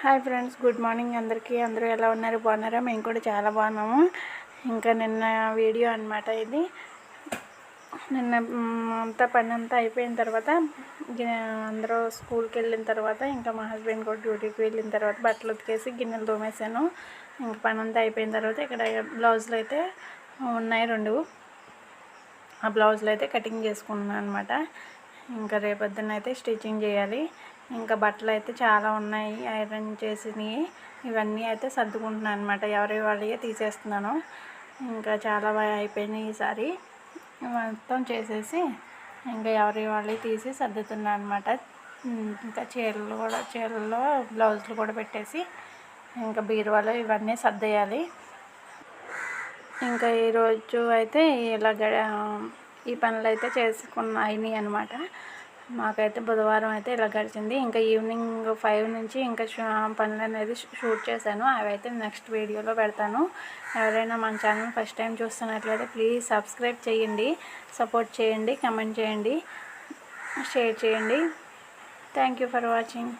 Hi friends good morning అందరికీ. అందరూ ఎలా ఉన్నారు? బాగున్నారా? మేము కూడా చాలా బాగున్నాము. ఇంకా నిన్న వీడియో అన్నమాట ఇది. నిన్న అంతా పని అంతా అయిపోయిన తర్వాత గి- అందరూ స్కూల్కి వెళ్ళిన తర్వాత ఇంకా మా హస్బెండ్ కూడా డ్యూటీకి వెళ్ళిన తర్వాత బట్టలు ఉతికేసి గిన్నెలు తోమేశాను. ఇంకా పని అంతా అయిపోయిన తర్వాత ఇక్కడ బ్లౌజులు అయితే ఉన్నాయి రెండు. ఆ బ్లౌజులు అయితే కటింగ్ చేసుకున్నాను అనమాట ఇంకా రేపొద్దున అయితే స్టిచ్చింగ్ చేయాలి. ఇంకా బట్టలు అయితే చాలా ఉన్నాయి ఐరన్ చేసినవి. ఇవన్నీ అయితే సర్దుకుంటున్నాను అనమాట ఎవరి వాళ్ళే తీసేస్తున్నాను. ఇంకా చాలా బాగా అయిపోయినాయి ఈసారి మొత్తం చేసేసి ఇంకా ఎవరి వాళ్ళు తీసి సర్దుతున్నాను అనమాట ఇంకా చీరలు కూడా చీరల్లో బ్లౌజులు కూడా పెట్టేసి ఇంకా బీరువాలో ఇవన్నీ సర్దేయాలి. ఇంకా ఈరోజు అయితే ఇలా గ- ఈ పనులు అయితే చేసుకున్నాయి అనమాట మాకైతే బుధవారం అయితే ఇలా గడిచింది. ఇంకా ఈవినింగ్ ఫైవ్ నుంచి ఇంకా పనులు అనేది షూట్ చేశాను. అవి అయితే నెక్స్ట్ వీడియోలో పెడతాను. ఎవరైనా మన ఛానల్ ఫస్ట్ టైం చూస్తున్నట్లయితే ప్లీజ్ సబ్స్క్రైబ్ చేయండి సపోర్ట్ చేయండి కమెంట్ చేయండి షేర్ చేయండి. Thank you for watching.